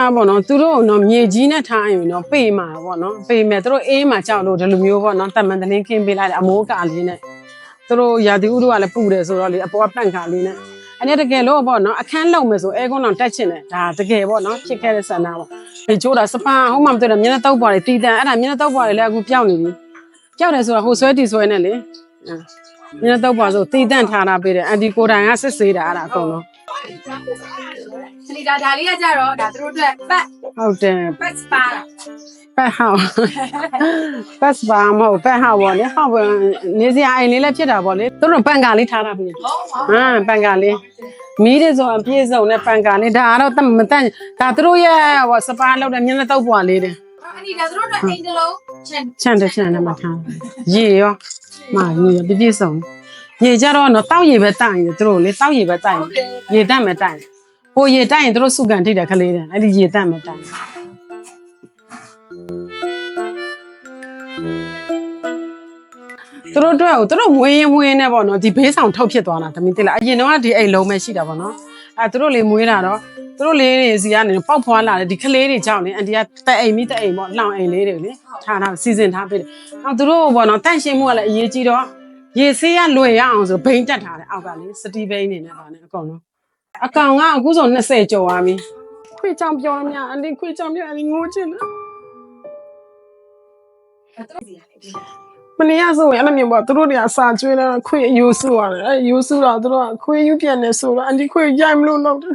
အန်ဒီကပေါ့နော်သူတို့ကတော့မြေကြီးနဲ့ထားရင်တော့ပေမှာပေါ့နော်ပေမဲ့သူတို့အေးမှာကြောက်လို့ဒီလိုမျိုးပေါ့နော်တမန်တလင်းခင်းပေးလိုက်တယ်အမိုးကာလေးနဲ့သူတို့ရာသီဥတုကလည်းပူတယ်ဆိုတော့လေအပေါ်ကပန့်ကာလေးနဲ့အဲ့ဒီတကယ်လို့ပေါ့နော်အခန်းလုံမယ်ဆိုအဲကွန်းတော့တက်ချင်တယ်ဒါတကယ်ပေါ့နော်ဖြစ်ခဲ့တဲ့ဆန္ဒပေါ့ဒီချိုးတာစပန်ဟိုမှမတွေ့တော့မျက်နှာတောက်ပွားတွေတီးတန်အဲ့ဒါမျက်နှာတောက်ပွားတွေလည်းအခုပျောက်နေပြီပျောက်တယ်ဆိုတာဟိုဆွဲတီဆွဲနဲ့လေမျက်နှာတောက်ပွားဆိုတီးတန်ထားတာပေးတယ်အန်ဒီကိုတိုင်ကစစ်ဆေးတာအဲ့ဒါအကုန်လုံး စလီဒါဒါလေးကကြတော့ဒါသူတို့အတွက်ပတ်ဟုတ်တယ်ပတ်စပါတာပတ်ဟောင်းပတ်စပါမဟုတ်ပတ်ဟောင်းပေါ့လေဟောင်းပဲနေစရာအိမ်လေးလည်းဖြစ်တာပေါ့လေသူတို့ပန်ကာလေးထားတာပြီဟုတ်ဟုတ်ဟမ်ပန်ကာလေးမီးတွေဆိုအပြည့်စုံနဲ့ပန်ကာလေးဒါကတော့တမတန်ဒါသူတို့ရဲ့ဟောစပါလောက်တဲ့မျက်နှာတော့ပွားလေးတယ်အနီဒါသူတို့အတွက်အိမ်တစ်လုံးချန်ချန်တဲ့ချန်နဲ့မထားရေရောမာရေရောပြည့်ပြည့်စုံရေကြတော့တော့တောက်ရေပဲတိုင်တယ်သူတို့လေတောက်ရေပဲတိုင်ရေတက်မယ်တိုင် ဟိုရေတိုင်ရင်သူတို့စုကန်ထိတယ်ခလေးတယ်အဲ့ဒီရေတက်မယ်တိုင်သူတို့အတွက်ကိုသူတို့မွေးရင်မွေးရင်နဲ့ပေါ့နော်ဒီဘေးဆောင်ထုတ်ဖြစ်သွားတာသမီးသိလားအရင်တော့ကဒီအိမ်လုံးပဲရှိတာပေါ့နော်အဲသူတို့လေးမွေးတာတော့သူတို့လေးတွေစီကနေပေါက်ဖွာလာတယ်ဒီကလေးတွေကြောင့်လေအန်တီကတက်အိမ်မိတက်အိမ်ပေါ့လောင်အိမ်လေးတွေလေထားထားစီစဉ်ထားပေးတယ်နောက်သူတို့ပေါ့နော်တန့်ရှင်းမှုကလည်းအရေးကြီးတော့ရေဆေးရလွယ်ရအောင်ဆိုဘိန်းတက်ထားတယ်အောက်ကလေစတီဘိန်းနေနဲ့ပါနဲ့အကုန်လုံး အကောင်ကအခုဆို20ကျော်သွားပြီခွေးချောင်ပြောရမြအန်တီခွေးချောင်ပြောအန်တီငိုချင်တယ်သူတို့စီရတယ်ဒီမနေ့ကဆိုရင်အဲ့လိုမျိုးပေါ့သူတို့တွေကစာကျွေးလာတော့ခွေအယိုးစုရတယ်အဲ့အယိုးစုတော့သူတို့ကခွေယူပြန်နေဆိုတော့အန်ဒီခွေရိုက်မလို့တော့တယ်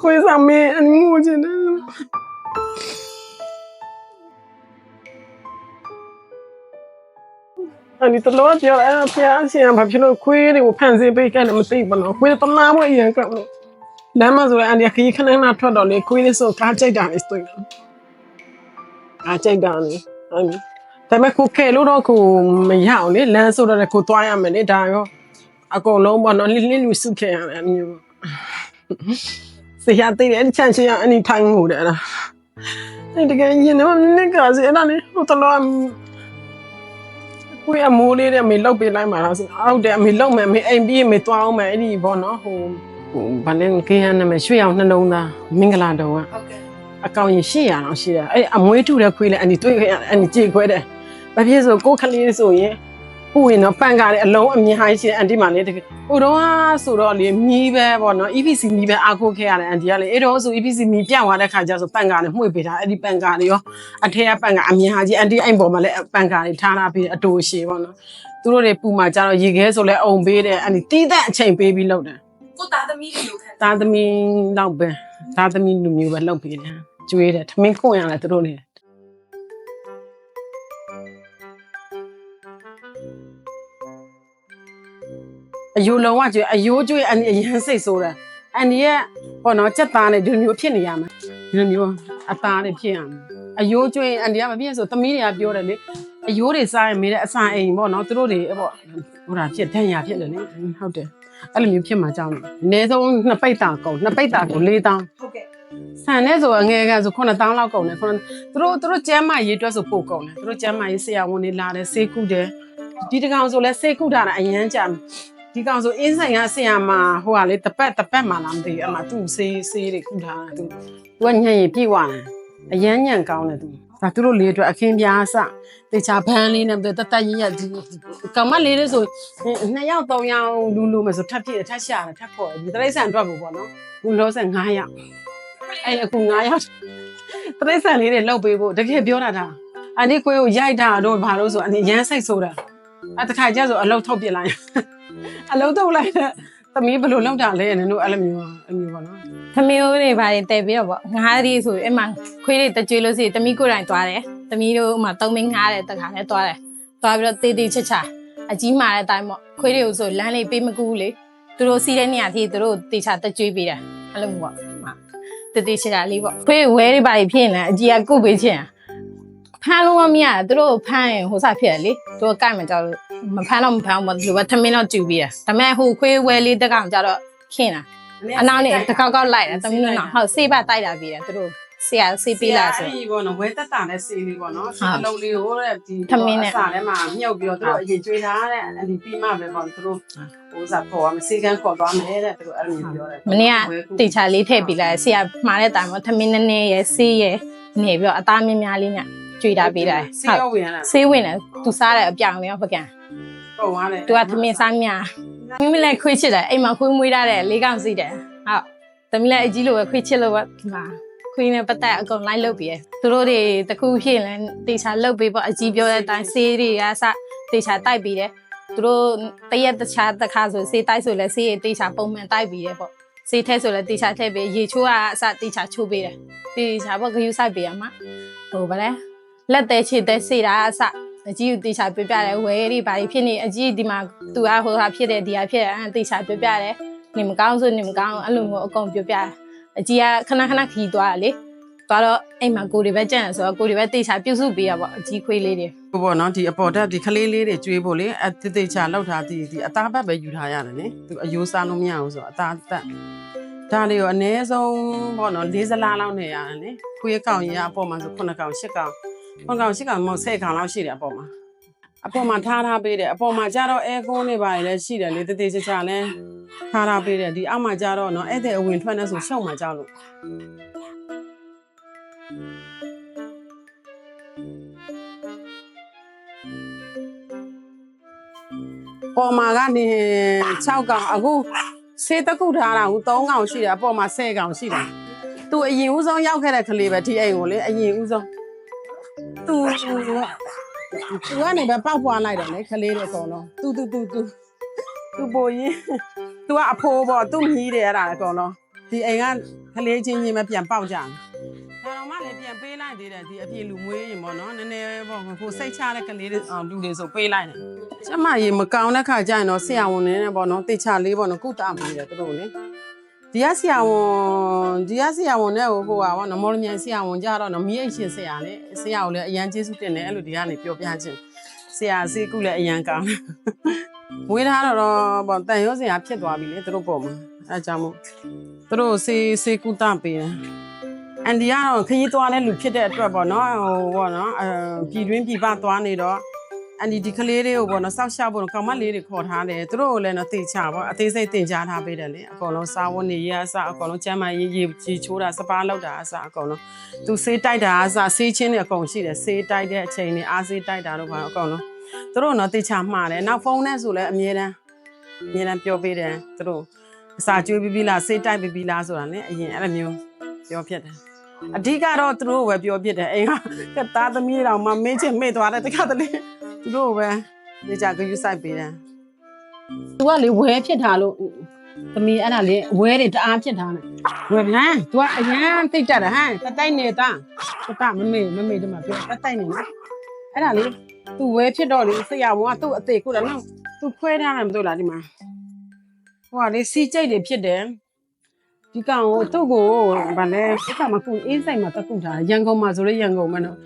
ခွေးစမေးအန်ငိုချင်တယ် အန်ဒီတလို့ပြောအဲ့ဖျားရှင်ဘာဖြစ်လို့ခွေးတွေကိုဖန်ဆင်းပေးခဲ့တယ်မသိဘူးနော်ခွေးတလားမအရင်ကလို့လမ်းမဆိုရင်အန်ဒီခရီးခဏခဏထွက်တော့လေခွေးလေးဆိုကားကြိုက်တာလေးတွေ့တယ်ကားကြိုက်တာလေအန်ဒီဒါပေမဲ့ကိုခဲလို့တော့ကိုမရအောင်လေလမ်းဆိုတော့ကိုသွားရမယ်လေဒါရောအကုန်လုံးပေါ့နော်လင်းလင်းလူစုခဲရတယ်အမျိုးဆရာတည်တယ်ချန်ချင်ရအနီထိုင်းငိုတယ်အဲ့ဒါအဲ့တကယ်ရင်တော့နစ်ကစီအဲ့ဒါလေဟိုတလော ကိုရမိုးလေးနဲ့အမေလောက်ပေးလိုက်မှာလားဆိုအောက်တယ်အမေလောက်မယ်အမေအိမ်ပြီးအမေသွားအောင်မယ်အဲ့ဒီဘောနော်ဟိုဟိုဘာလဲကေးရနာမယ်ရွှေအောင်နှလုံးသားမင်္ဂလာတုံးကဟုတ်ကဲ့အကောင်ရင်800လောက်ရှိတယ်အဲ့အမွေးထုတဲ့ခွေးလည်းအန်ဒီတွေ့ခဲ့ရတယ်အန်ဒီကြေခွဲတယ်ဘာဖြစ်ဆိုကိုယ်ကလေးဆိုရင် ဟိုရင်တော့ပန်ကားတယ်အလုံးအမြင်ဟိုင်းရှိတယ်အန်ဒီမှလည်းတကယ်ဟိုတော့ဆိုတော့လေမီးပဲပေါ့နော် EPC မီးပဲအားကိုးခဲ့ရတယ်အန်ဒီကလေအဲ့တော့ဆို EPC မီးပြန့်သွားတဲ့ခါကျဆိုပန်ကားနဲ့မှု့ပေးတာအဲ့ဒီပန်ကားတွေရောအထက်ကပန်ကားအမြင်ဟာကြီးအန်ဒီအိမ်ပေါ်မှာလည်းပန်ကားတွေထားထားပြီးအတူရှည်ပေါ့နော်သူတို့တွေပူမှာကျတော့ရေခဲဆိုလဲအုံပေးတယ်အန်ဒီတီးတဲ့အချိန်ပေးပြီးလုပ်တယ်ကိုသားသမီးတွေလိုခံသားသမီးလောက်ပဲသားသမီးလူမျိုးပဲလောက်ပေးတယ်ကျွေးတယ်ထမင်းခွင့်ရတယ်သူတို့နေ အယိုးလုံးဝကျွေးအယိုးကျွေးအန်ဒီအရန်စိတ်ဆိုးတယ်အန်ဒီရဲ့ဘောနော်စက်သားနဲ့ဒီလိုမျိုးဖြစ်နေရမယ်ဒီလိုမျိုးအသားတွေဖြစ်ရမယ်အယိုးကျွေးအန်ဒီကမပြည့်ဆိုသမီးတွေကပြောတယ်လေအယိုးတွေစားရင်မေးတဲ့အစာအိမ်ပေါ့နော်သူတို့တွေပေါ့ဟိုဒါဖြစ်တန်ရဖြစ်တယ်လေဟုတ်တယ်အဲ့လိုမျိုးဖြစ်မှာကြောင်းတယ်အနည်းဆုံးနှစ်ပိတ်တာကုန်နှစ်ပိတ်တာကုန်၄တောင်းဟုတ်ကဲ့ဆန်နဲ့ဆိုအငယ်ကဆို9တောင်းလောက်ကုန်တယ်ခုနသူတို့သူတို့ကျမ်းမာရေးအတွက်ဆိုပို့ကုန်တယ်သူတို့ကျမ်းမာရေးဆရာဝန်တွေလာတယ်ဆေးကုတယ်ဒီတကောင်ဆိုလဲဆေးကုတာတာအရန်ကြာ ဒီကောင်ဆိုအင်းဆိုင်ကဆရာမဟိုကလေတပတ်တပတ်မှလားမသိဘူးအမသူ့ဆေးဆေးတွေကုထားတာသူသူကညံ့ရင်ပြည့်သွားတယ်အရန်ညံ့ကောင်းတယ်သူဒါသူတို့လေးအတွက်အခင်းပြားစတေချာဘန်းလေးနဲ့တတရရဒီကောင်မလေးလေးဆိုနှစ်ယောက်သုံးယောက်လူလူမယ်ဆိုထပ်ပြည့်ထပ်ရှာတယ်ထပ်ခေါ်တယ်ဒီတရိတ်ဆန်အတွက်ကိုပေါ့နော်လူလောဆန်9ယောက်အဲ့အခု9ယောက်တရိတ်ဆန်လေးတွေလှုပ်ပေးဖို့တကယ်ပြောတာဒါအနိခွေးကိုရိုက်တာတော့ဘာလို့ဆိုအနိရမ်းစိတ်ဆိုးတာအဲ့တခါကျဆိုအလုတ်ထုတ်ပြစ်လိုက် အလုတ်ထုတ်လိုက်တဲ့သမီးဘယ်လိုလုပ်တာလဲနင်တို့အဲ့လိုမျိုးအဲ့လိုမျိုးပေါ့နော်သမီးတို့တွေဘာတွေတဲပြီးတော့ပေါ့ငားရီဆိုအဲ့မှာခွေးတွေတကြွေလို့စီသမီးကိုယ်တိုင်သွားတယ်သမီးတို့ဥမာသုံးမင်းငားတယ်တခါနဲ့သွားတယ်သွားပြီးတော့တေးသေးချစ်ချာအကြီးမာတဲ့အတိုင်းပေါ့ခွေးတွေကိုဆိုလမ်းလေးပေးမကူဘူးလေသူတို့စီးတဲ့နေရာထိသူတို့တေချာတကြွေပေးတယ်အဲ့လိုမျိုးပေါ့ဟာတေးသေးချစ်ချာလေးပေါ့ခွေးဝဲတွေဘာတွေဖြစ်နေလဲအကြီးကကုတ်ပေးချင်ဖမ်းလို့မရဘူးသူတို့ဖမ်းရင်ဟိုစားဖြစ်တယ်လေသူတို့ကြိုက်မှကြောက်လို့ မဖမ်းတော့မဖမ်းဘူးဒီလိုပဲထမင်းတော့ကျူပြီးတယ်ဒါပေမဲ့ဟိုခွေးဝဲလေးတက်ကောင်ကြတော့ခင်းတာအနောက်နဲ့တစ်ခေါက်ခေါက်လိုက်တာသမီးတို့နောက်ဟုတ်ဆေးပါတိုက်တာပြီးတယ်သူတို့ဆရာဆေးပေးလာဆိုအဲ့ဒီပေါ့နော်ဝဲတက်တာနဲ့စေးလေးပေါ့နော်ဟုတ်အလုံးလေးကိုတဲ့ဒီထမင်းနဲ့အစာထဲမှာမြုပ်ပြီးတော့သူတို့အရင်ကျွေးထားတဲ့အဲ့ဒီပြီးမှပဲပေါ့သူတို့ဟိုစားပေါ်မှာစေကန်းခေါ်သွားမယ်တဲ့သူတို့အဲ့လိုမျိုးပြောတယ်မနေ့ကတေချာလေးထည့်ပေးလိုက်ဆရာမှားတဲ့တိုင်မှာထမင်းနည်းနည်းရယ်ဆေးရယ်နေပြီးတော့အသားများများလေးနဲ့ကြွေတာပေးလိုက်စေးရောဝင်လာဆေးဝင်တယ်သူစားတယ်အပြောင်လေးရောပကံ ပုံသွားတယ်သူကသမင်းစားများမိမလည်းခွေးချစ်တယ်အိမ်မှာခွေးမွေးထားတယ်လေးကောင်စီတယ်ဟုတ်သမီးလည်းအကြီးလိုပဲခွေးချစ်လို့ပဲဒီမှာခွေးနဲ့ပတ်သက်အကုန်လိုက်လုပ်ပြီးရသူတို့တွေတခုဖြစ်ရင်လည်းတေချာလုပ်ပေးပေါ့အကြီးပြောတဲ့အတိုင်းဆေးတွေကစတေချာတိုက်ပြီးတယ်သူတို့တရက်တခြားတစ်ခါဆိုဆေးတိုက်ဆိုလည်းဆေးရတေချာပုံမှန်တိုက်ပြီးတယ်ပေါ့ဆေးထဲဆိုလည်းတေချာထည့်ပေးရေချိုးကအစတေချာချိုးပေးတယ်တေချာပေါ့ဂယူဆိုင်ပေးရမှာဟိုဗလဲလက်သေးချစ်သေးစေတာအစ အကြီးကိုတေချာပြပြတယ်ဝဲတွေဘာတွေဖြစ်နေအကြီးဒီမှာသူကဟိုဟာဖြစ်တယ်ဒီဟာဖြစ်တယ်အဲတေချာပြပြတယ်နေမကောင်းဆိုနေမကောင်းအဲ့လိုမျိုးအကုန်ပြပြတယ်အကြီးကခဏခဏခီးသွားတယ်လေသွားတော့အိမ်မှာကိုတွေပဲကြံ့တယ်ဆိုတော့ကိုတွေပဲတေချာပြုစုပေးရပေါ့အကြီးခွေးလေးတွေဟိုပေါ့နော်ဒီအပေါ်တက်ဒီခလေးလေးတွေကျွေးဖို့လေအတိတ်တိတ်ချလောက်ထားဒီဒီအသားဘက်ပဲယူထားရတယ်လေသူအယိုးစားလို့မရဘူးဆိုတော့အသားတက်ဒါလေးကိုအနည်းဆုံးပေါ့နော်၄စလားလောက်နေရတယ်လေခွေးကောင်ကြီးကအပေါ်မှာဆို9ကောင်10ကောင် 9ကောင်10ကောင်မဟုတ်10ကောင်လောက်ရှိတယ်အပေါ်မှာအပေါ်မှာထားထားပေးတယ်အပေါ်မှာကျတော့အဲကုန်းတွေပါလေရှိတယ်လေတိတ်တိတ်ချာချာလဲထားထားပေးတယ်ဒီအောက်မှာကျတော့နော်အဲ့တဲ့အဝင်ထွက်နေဆိုရှောက်မှာကြောက်လို့ ပေါ်မှာကနေ6កောင်အခုဆေးတစ်ခုထားတာဟို3កောင်ရှိတယ်အပေါ်မှာ10កောင်ရှိတယ်သူအရင်ဦးဆုံးရောက်ခဲ့တဲ့ကလေးပဲဒီအိမ်ကိုလေအရင်ဦးဆုံး သူသူကနေပဲပောက်ပွားလိုက်တယ်လေကလေးတွေအကုန်လုံးသူသူသူသူသူပိုရင်သူကအဖိုးပေါ့သူမြည်တယ်အဲ့ဒါအကုန်လုံးဒီအိမ်ကကလေးချင်းချင်းပဲပြန်ပေါက်ကြတယ်ဒါတော့မှလည်းပြန်ပေးလိုက်သေးတယ်ဒီအပြေလူမွေးရင်ပေါ့နော်နည်းနည်းပေါ့ဟိုစိတ်ချတဲ့ကလေးတွေအောင်လူတွေဆိုပေးလိုက်တယ်ကျမရေမကောင်းတဲ့ခါကျရင်တော့ဆရာဝန်နေနဲ့ပေါ့နော်တေချာလေးပေါ့နော်ကုသမှုရတယ်သူတို့လေ ဒီကဆရာဝန်ဒီကဆရာဝန်နဲ့ဟိုဟိုပါပေါ့နော်မော်လမြိုင်ဆရာဝန်ကြတော့နော်မိအိတ်ရှင်ဆရာလေဆရာကိုလည်းအရန်ကျေးဇူးတင်တယ်အဲ့လိုဒီကနေပြောပြခြင်းဆရာစီကုလည်းအရန်ကောင်းမွေးထားတော့ပေါ့တန်ရောဆရာဖြစ်သွားပြီလေသူတို့ပေါ့မှာအဲကြောင့်မို့သူတို့စေစေကုသပေးတယ်အန်ဒီကတော့ခရီးသွားတဲ့လူဖြစ်တဲ့အတွက်ပေါ့နော်ဟိုပေါ့နော်အဲပြည်တွင်းပြည်ပသွားနေတော့ အန်ဒီဒီကလေးတွေကိုပေါ့နော်စောက်ရှောက်ဖို့ကောင်မလေးတွေခေါ်ထားတယ်သူတို့ကိုလည်းတော့တေချာပေါ့အသေးစိတ်တင်ကြားထားပေးတယ်လေအကုန်လုံးစားဝတ်နေရအစအကုန်လုံးကျမ်းမာရေးရေကြီးချိုးတာစပါးလောက်တာအစအကုန်လုံးသူဆေးတိုက်တာအစဆေးချင်းတွေအကုန်ရှိတယ်ဆေးတိုက်တဲ့အချိန်တွေအားဆေးတိုက်တာတော့ပါအကုန်လုံးသူတို့တော့တေချာမှားတယ်နောက်ဖုန်းနဲ့ဆိုလည်းအမြဲတမ်းအမြဲတမ်းပြောပေးတယ်သူတို့အစာကျွေးပြီးပြီလားဆေးတိုက်ပြီးပြီလားဆိုတာ ਨੇ အရင်အဲ့လိုမျိုးပြောဖြစ်တယ်အဓိကတော့သူတို့ပဲပြောဖြစ်တယ်အိမ်ကသားသမီးတော်မှမင်းချင်းမေ့သွားတယ်တခါတလေ သူတို့ပဲနေကြဂယူဆိုင်ပေးတယ်။ तू ကလေဝဲဖြစ်တာလို့သမီးအဲ့ဒါလေဝဲတွေတအားဖြစ်တာနဲ့ဝဲဟမ် तू ကအရန်တိတ်တက်တယ်ဟမ်တတိုက်နေတာတတမမေမမေတမပြောတတိုက်နေနော်အဲ့ဒါလေ तू ဝဲဖြစ်တော့လေဆရာဝန်ကသူ့အသေးကိုတော့နော် तू ခွဲထားတယ်မသိလားဒီမှာဟိုကလေစီကြိတ်တွေဖြစ်တယ်ဒီကောင်ကိုသူ့ကိုဗာလဲဒီကောင်မကူအင်းဆိုင်မှာတကုထားရန်ကုန်မှာဆိုလေရန်ကုန်မှာနော်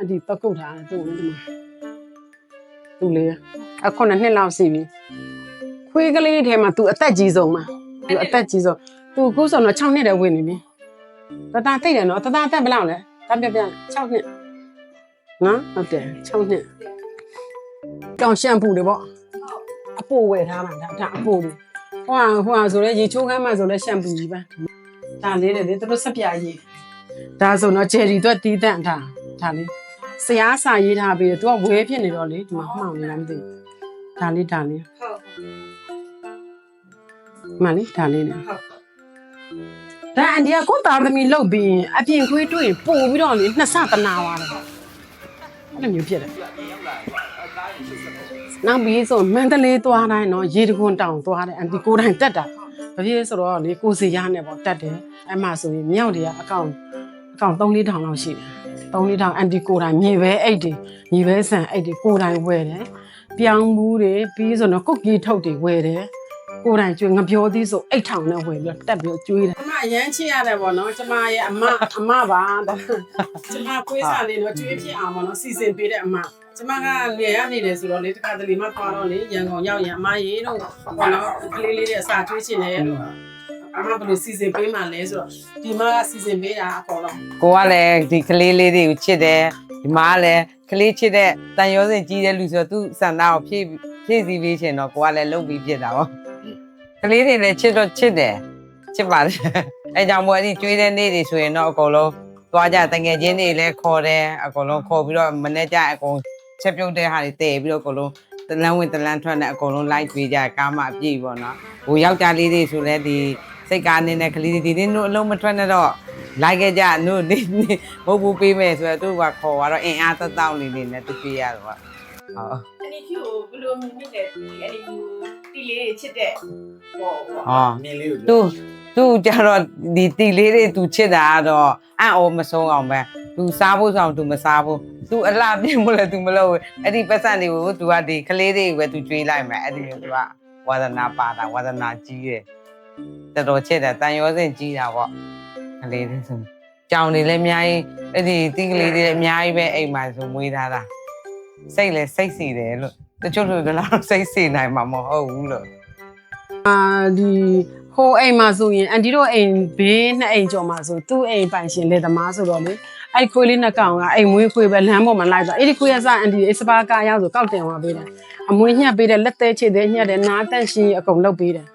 အဒီတကုထားတယ်သူ့ကိုဒီမှာ သူ့လေးအခုနှစ်နှစ်လောက်ရှိပြီခွေးကလေးထဲမှာသူအသက်ကြီးဆုံးမှာသူအသက်ကြီးဆုံးသူခုဆိုတော့6နှစ်တည်းဝင်နေပြီတသားသိတယ်နော်တသားသက်ဘယ်လောက်လဲတပြပြ6နှစ်နော်ဟုတ်တယ်6နှစ်တောင်ရှန့်ပူတွေပေါ့အပိုဝယ်ထားတာဒါဒါအပိုတွေဟိုဟာဟိုဟာဆိုလဲရေချိုးခမ်းမှဆိုလဲရှန့်ပူကြီးပဲဒါလေးတယ်လေသူတို့စက်ပြာကြီးဒါဆိုတော့ဂျယ်ရီတို့တီးတန့်ထားဒါလေး ဆရာစာရေးထားပြီးတော့ तू ကဝဲဖြစ်နေတော့လေဒီမှာမှောင်နေလားမသိဘူးဒါလေးဒါလေးဟုတ်မှန်လေဒါလေးနဲ့ဒါအန်ဒီကကိုသားသမီးလုတ်ပြီးရင်အပြင်ခွေးတွေ့ရင်ပို့ပြီးတော့လေနှစ်ဆတနာသွားတယ်အဲ့လိုမျိုးဖြစ်တယ်နောက်ပြီးဆိုမန္တလေးသွားတိုင်းတော့ရေတခွန်တောင်သွားတယ်အန်ဒီကိုယ်တိုင်တက်တာဘာဖြစ်လဲဆိုတော့လေကိုစီရနဲ့ပေါ့တက်တယ်အဲ့မှဆိုရင်မြောက်တွေကအကောင့်အကောင့်3 4ထောင်လောက်ရှိတယ် 3 4ထောင်အန်ဒီကိုယ်တိုင်မြေပဲအိတ်တွေမြေပဲဆန်အိတ်တွေကိုယ်တိုင်ဝယ်တယ်ပြောင်းမှုတွေပြီးဆိုတော့ကုတ်ကြီးထုတ်တွေဝယ်တယ်ကိုယ်တိုင်ကျွေးငပြောသေးဆိုအိတ်ထောင်နဲ့ဝင်ပြီးတော့တက်ပြီးတော့ကျွေးတယ်။အမအရန်ချစ်ရတယ်ပေါ့နော်။ကျမရဲ့အမအမပါတဲ့။ကျမကွေးစားလေးတော့ကျွေးဖြစ်အောင်ပေါ့နော်။စီစဉ်ပေးတဲ့အမ။ကျမကနေရနေတယ်ဆိုတော့လေတခါတလေမှသွားတော့လေရန်ကုန်ရောက်ရင်အမရေတော့ပေါ့နော်။ကလေးလေးတွေအစာကျွေးချင်တယ်လို့ အမဘယ်လိုစီစဉ်ပေးမှလဲဆိုတော့ဒီမှာစီစဉ်ပေးတာအကုန်လုံးကိုကလည်းဒီကလေးလေးတွေကိုချစ်တယ်ဒီမှာကလည်းကလေးချစ်တဲ့တန်ရောစင်ကြီးတဲ့လူဆိုတော့သူ့ဆန္ဒကိုဖြည့်ဖြည့်စည်းပေးရှင်တော့ကိုကလည်းလုံပြီးဖြစ်တာပေါ့ကလေးတွေလည်းချစ်တော့ချစ်တယ်ချစ်ပါတယ်အဲကြောင့်မို့အဲ့ဒီကျွေးတဲ့နေ့တွေဆိုရင်တော့အကုန်လုံးသွားကြတငယ်ချင်းတွေလည်းခေါ်တယ်အကုန်လုံးခေါ်ပြီးတော့မနေ့ကျအကုန်ချက်ပြုတ်တဲ့ဟာတွေတည်ပြီးတော့အကုန်လုံးတလန်းဝင်တလန်းထွက်နဲ့အကုန်လုံး live ပေးကြကားမအပြည့်ပေါ့နော်ဟိုယောက်ျားလေးတွေဆိုလည်းဒီ စိတ်ကားနေတဲ့ကလေးတွေဒီနေ့တို့အလုံးမထွက်နဲ့တော့လိုက်ခဲ့ကြတို့နေနေမဟုတ်ဘူးပေးမယ်ဆိုတော့သူကခေါ်သွားတော့အင်အားသက်တောင့်နေနေနဲ့သူပြေးရတော့ဟုတ်အနီဖြူဘယ်လိုမြင်လဲဒီအနီဖြူတီလေးတွေချစ်တဲ့ဟောဟောသူသူကြတော့ဒီတီလေးတွေသူချစ်တာကတော့အံ့ဩမဆုံးအောင်ပဲသူစားဖို့ဆောင်သူမစားဘူးသူအလှပြင်းမလဲသူမလုပ်ဘူးအဲ့ဒီပတ်စံတွေကိုသူကဒီကလေးတွေကိုပဲသူကျွေးလိုက်မယ်အဲ့ဒီမျိုးသူကဝါသနာပါတာဝါသနာကြီးတယ် တော်တော်ချစ်တယ်တန်ရောစင်ကြီးတာပေါ့ကလေးတွေဆိုကြောင်နေလည်းအများကြီးအဲ့ဒီတီကလေးတွေလည်းအများကြီးပဲအိမ်မှာဆိုမွေးထားတာစိတ်လည်းစိတ်စီတယ်လို့တချို့လူတွေတော့စိတ်စီနိုင်မှာမဟုတ်ဘူးလို့အာဒီဟိုအိမ်မှာဆိုရင်အန်တီတို့အိမ်ဘေးနှစ်အိမ်ကျော်မှာဆိုသူ့အိမ်ပိုင်ရှင်လေသမားဆိုတော့လေအဲ့ခွေးလေးနှစ်ကောင်ကအိမ်မွေးခွေးပဲလမ်းပေါ်မှာလိုက်တော့အဲ့ဒီခွေးရစအန်တီအစပါကာရောက်ဆိုကောက်တင်သွားပေးတယ်အမွေးညှက်ပေးတယ်လက်သေးချစ်တယ်ညှက်တယ်နားတန့်ရှင်းအကုန်လုပ်ပေးတယ်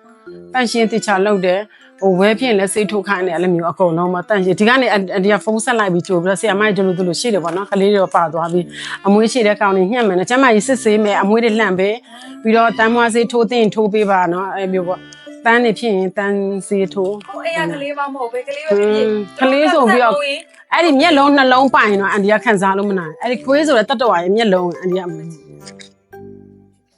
တန့်ရှင်းတိချာလုပ်တယ်ဟိုဝဲဖြစ်လက်စိတ်ထုတ်ခိုင်းတယ်အဲ့လိုမျိုးအကုန်လုံးမတန့်ရှင်းဒီကနေအန်တီကဖုန်းဆက်လိုက်ပြီးကြိုပြီးတော့ဆရာမကြီးတို့လိုတို့ရှိတယ်ပေါ့နော်ကလေးတွေပါသွားပြီးအမွေးရှိတဲ့ကောင်တွေညှက်မယ်နော်ကျမကြီးစစ်ဆေးမယ်အမွေးတွေလှန့်ပေးပြီးတော့တမ်းမွားစေးထိုးသိရင်ထိုးပေးပါနော်အဲ့မျိုးပေါ့တန်းနေဖြစ်ရင်တန်းစေးထိုးဟိုအေးရကလေးမမဟုတ်ပဲကလေးပဲอืมကလေးဆိုပြီးတော့အဲ့ဒီမျက်လုံးနှလုံးပိုင်တော့အန်ဒီကခံစားလို့မနိုင်အဲ့ဒီခွေးဆိုတဲ့တတ္တဝါရဲ့မျက်လုံးအန်ဒီက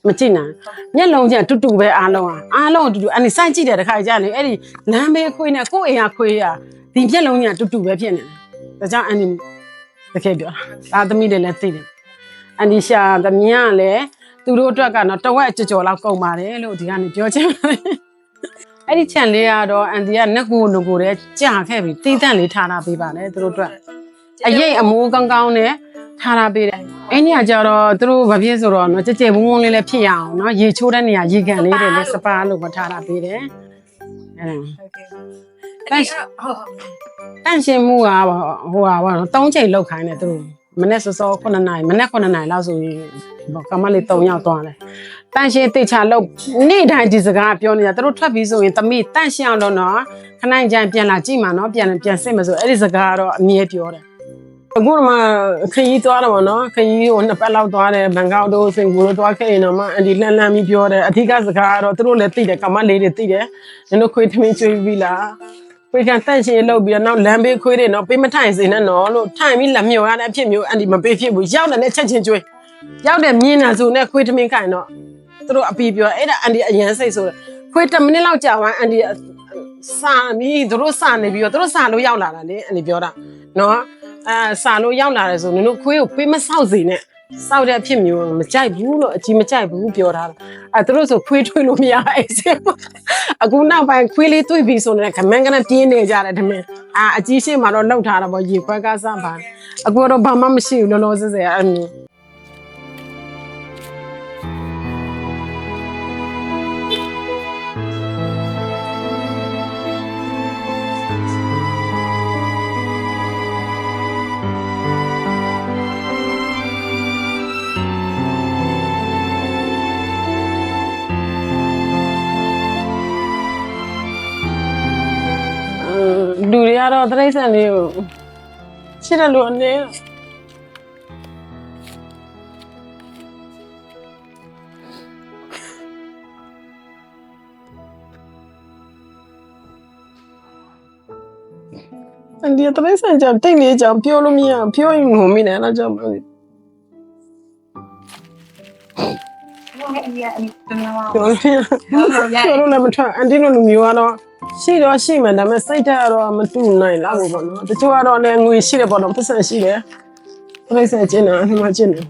မကြည့်နိုင်မျက်လုံးချင်းတူတူပဲအားလုံးอ่ะအားလုံးတူတူအဲ့ဒီစိုက်ကြည့်တဲ့တခါကျရင်အဲ့ဒီလမ်းမေးခွေးနဲ့ကို့အိမ်ကခွေးရဒီမျက်လုံးချင်းတူတူပဲဖြစ်နေတယ်ဒါကြောင့်အန်ဒီတကယ်ပြောတာသမီးတွေလည်းသိတယ်အန်ဒီရှာသမီးကလည်းသူတို့အတွက်ကတော့တဝက်ကြော်ကြော်လောက်ကုန်ပါတယ်လို့ဒီကနေပြောချင်ပါတယ်အဲ့ဒီ channel လေးကတော့အန်ဒီကငကိုငကိုတဲ့ကြာခဲ့ပြီတီးတန့်လေးထားတာပေးပါတယ်သူတို့အတွက်အရေးအမိုးကောင်းကောင်းနဲ့ ထားတာပေးတယ်အဲ့ဒီကကြတော့သူတို့ဘာဖြစ်ဆိုတော့နော်ကြဲကြဲဝုန်းဝုန်းလေးလည်းဖြစ်ရအောင်နော်ရေချိုးတဲ့နေရာရေကန်လေးတွေလည်းစပါလို့မထားတာပေးတယ်အဲ့ဒါဟုတ်ကဲ့အဲ့ဒီဟုတ်တန့်ရှင်းမှုကဟိုဟာဘာနော်၃ချိန်လောက်ခိုင်းတယ်သူတို့မနေ့စောစော9နာရီမနေ့9နာရီလောက်ဆိုရင်ဘောကမလေး3ယောက်သွားတယ်တန့်ရှင်းတိတ်ချလောက်နေ့တိုင်းဒီစကားပြောနေတာသူတို့ထွက်ပြီးဆိုရင်တမိတန့်ရှင်းအောင်တော့နော်ခဏကြံပြန်လာကြည့်မှာနော်ပြန်ပြန်စစ်မှာဆိုအဲ့ဒီစကားကတော့အမြဲပြောတယ် အခုတော့မှခရီးသွားတော့ဗောနော်ခရီးကိုနှစ်ပတ်လောက်သွားတယ်ဘန်ကောက်တို့စင်ကာပူတို့သွားခဲ့ရင်တော့မှအန်ဒီလှမ်းလှမ်းပြီးပြောတယ်အထူးကစကားကတော့သူတို့လည်းသိတယ်ကမလေးတွေသိတယ်နင်တို့ခွေးသမီးကျွေးပြီးလားခွေးကန်တန့်ရှင်းလုပ်ပြီးတော့နောက်လမ်းဘေးခွေးတွေနော်ပေးမထိုင်စေနဲ့နော်လို့ထိုင်ပြီးလက်မြော်ရတဲ့အဖြစ်မျိုးအန်ဒီမပေးဖြစ်ဘူးရောက်တယ်နဲ့ချက်ချင်းကျွေးရောက်တယ်မြင်းတာဆိုနဲ့ခွေးသမင်းခိုင်တော့သူတို့အပီပြောအဲ့ဒါအန်ဒီအရန်စိတ်ဆိုတယ်ခွေး10မိနစ်လောက်ကြာသွားအန်ဒီစာပြီးသူတို့စာနေပြီးတော့သူတို့စာလို့ရောက်လာတာလေအန်ဒီပြောတာနော် အဲစာလို့ရောက်လာတယ်ဆိုနင်တို့ခွေးကိုပေးမဆောက်စေနဲ့စောက်တဲ့အဖြစ်မျိုးမကြိုက်ဘူးလို့အကြီးမကြိုက်ဘူးပြောထားတာအဲသူတို့ဆိုခွေးထွေးလို့မရအဲ့စအခုနောက်ပိုင်းခွေးလေးတွေ့ပြီဆိုတော့ခမန်းကနပြင်းနေကြတယ်တမင်အာအကြီးရှင်းမှာတော့လှုပ်ထားတာပေါ့ရေခွဲကားစမ်းပါအခုတော့ဘာမှမရှိဘူးလောလောဆယ်ဆယ်အဲ့မျိုး တွေကတော့တရိတ်ဆန်လေးကိုချစ်တယ်လို့အနေအန်ဒီတရိတ်ဆန်ကြောင့်တိတ်လေးကြောင့်ပြောလို့မရဘူးပြောရင်ငုံမိတယ်အဲ့ဒါကြောင့် ပြောလို့မရဟုတ်ရပြောလို့လည်းမထွက်အန်တီတို့လူမျိုးကတော့ရှိတော့ရှိမှဒါပေမဲ့စိတ်ဓာတ်ကတော့မတူနိုင်လောက်ဘူးပေါ့နော်တချို့ကတော့လည်းငွေရှိတယ်ပေါ့နော်ပတ်စံရှိတယ်ပြိဿကျင်းတာအမှကျင်းတယ်